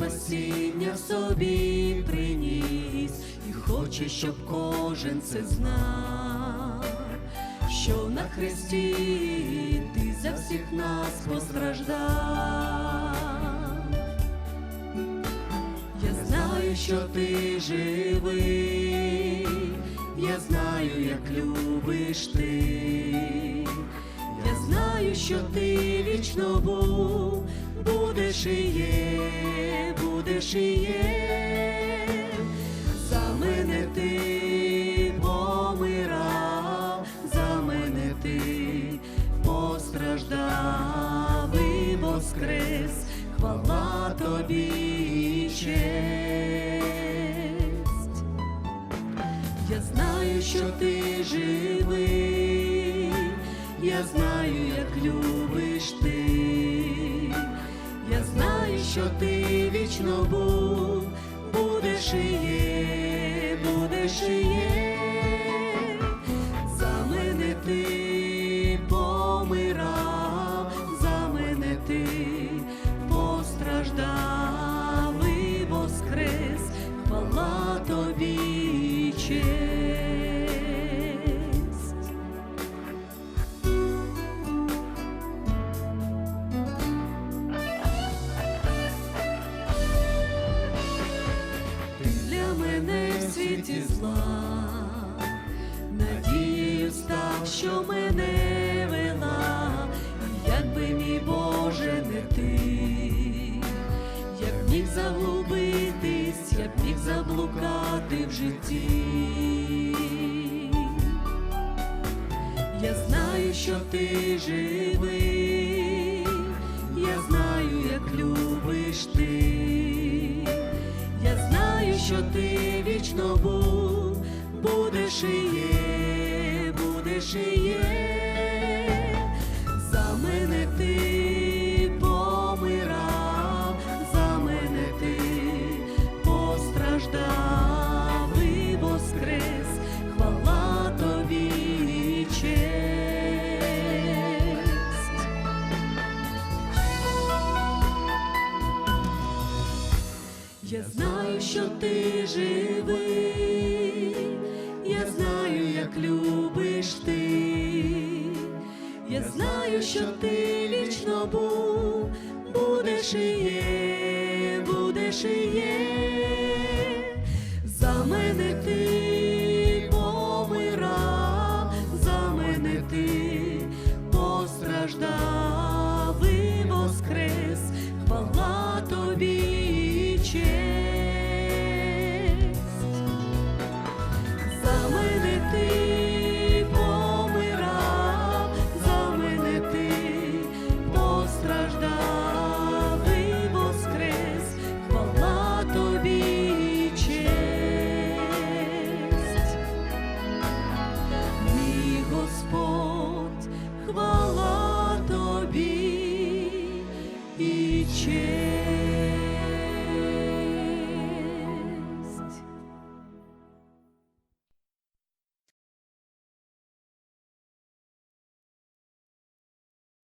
спасіння в собі приніс, і хоче, щоб кожен це знав, що на хресті ти за всіх нас постраждав. Я знаю, що ти живий, я знаю, як любиш ти, я знаю, що ти вічно був, будеш і є, будеш і є, за мене ти помирав, за мене ти постраждав і воскрес, хвала тобі і честь. Я знаю, що ти живий, я знаю, як любиш ти, що ти вічно був, будеш і є, будеш і є, за мене ти помирав, за мене ти постраждав. І воскрес, хвала тобі честь. Що мене вела, якби мій Боже не ти, я б міг заглубитись, я б міг заблукати в житті. Я знаю, що ти живий, я знаю, як любиш ти, я знаю, що ти вічно був, будеш і є, будеш і є, за мене ти помирав, за мене ти постраждав і воскрес, хвала тобі і честь. Я знаю, що ти живий, я знаю, як любиш ти, я знаю, що ти вічно був, будеш і є, будеш і є, за мене ти помирав, за мене ти постраждав